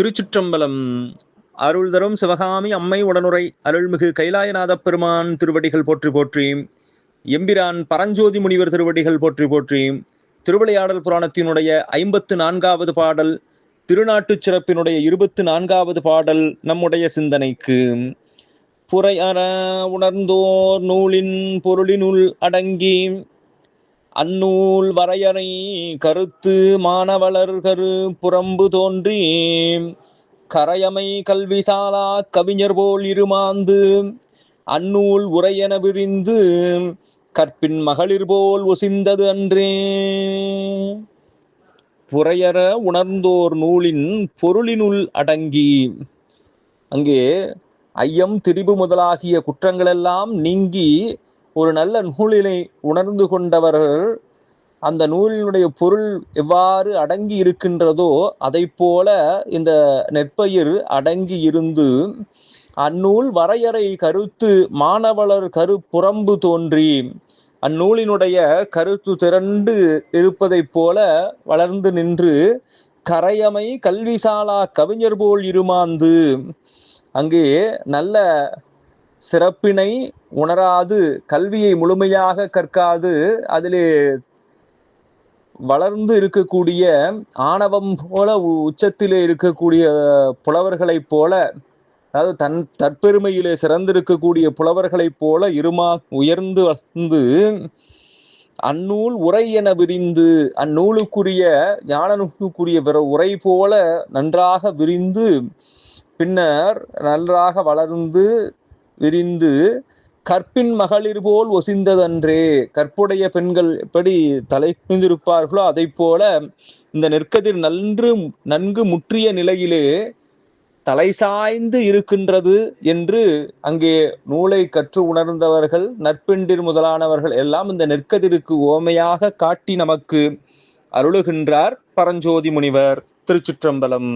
திருச்சிற்றம்பலம். அருள் தரும் சிவகாமி அம்மை உடனுரை அருள்மிகு கைலாயநாத பெருமான் திருவடிகள் போற்றி போற்றி எம்பிரான் பரஞ்சோதி முனிவர் திருவடிகள் போற்றி போற்றி திருவிளையாடல் புராணத்தினுடைய ஐம்பத்து நான்காவது பாடல் திருநாட்டுச் சிறப்பினுடைய இருபத்து நான்காவது பாடல் நம்முடைய சிந்தனைக்கு. புறையற உணர்ந்தோர் நூலின் பொருளினுள் அடங்கி அந்நூல் வரையறை கருத்து மாணவளர்கரு புறம்பு தோன்றி கரையமை கல்விசாலா கவிஞர் போல் இருமாந்து அந்நூல் உரையென விரிந்து கற்பின் மகளிர் போல் ஒசிந்தது அன்றே. புறையற உணர்ந்தோர் நூலின் பொருளினுள் அடங்கி அங்கே ஐயம் திரிபு முதலாகிய குற்றங்களெல்லாம் நீங்கி ஒரு நல்ல நூலினை உணர்ந்து கொண்டவர்கள் அந்த நூலினுடைய பொருள் எவ்வாறு அடங்கி இருக்கின்றதோ அதை போல இந்த நெற்பயிர் அடங்கி இருந்து அந்நூல் வரையறை கருத்து மாணவளர் கருப்புறம்பு தோன்றி அந்நூலினுடைய கருத்து திரண்டு இருப்பதைப் போல வளர்ந்து நின்று கரையமை கல்விசாலா கவிஞர் போல் இருமாந்து. அங்கே நல்ல சிறப்பினை உணராது கல்வியை முழுமையாக கற்காது அதிலே வளர்ந்து இருக்கக்கூடிய ஆணவம் போல உச்சத்திலே இருக்கக்கூடிய புலவர்களைப் போல அதாவது தன் தற்பெருமையிலே சிறந்திருக்கக்கூடிய புலவர்களைப் போல இருமா உயர்ந்து வந்து அந்நூல் உரை என விரிந்து அந்நூலுக்குரிய ஞானனுக்குரிய பிற உரை போல நன்றாக விரிந்து பின்னர் நன்றாக வளர்ந்து விரிந்து கற்பின் மகளிர் போல் ஒசிந்ததன்றே. கற்புடைய பெண்கள் எப்படி தலை குனிந்திருப்பார்களோ அதை போல இந்த நெற்கதிர் நன்று நன்கு முற்றிய நிலையிலே தலை சாய்ந்து இருக்கின்றது என்று அங்கே நூலை கற்று உணர்ந்தவர்கள் நற்பெண்டிர் முதலானவர்கள் எல்லாம் இந்த நெற்கதிருக்கு ஓமையாக காட்டி நமக்கு அருளுகின்றார் பரஞ்சோதி முனிவர். திருச்சிற்றம்பலம்.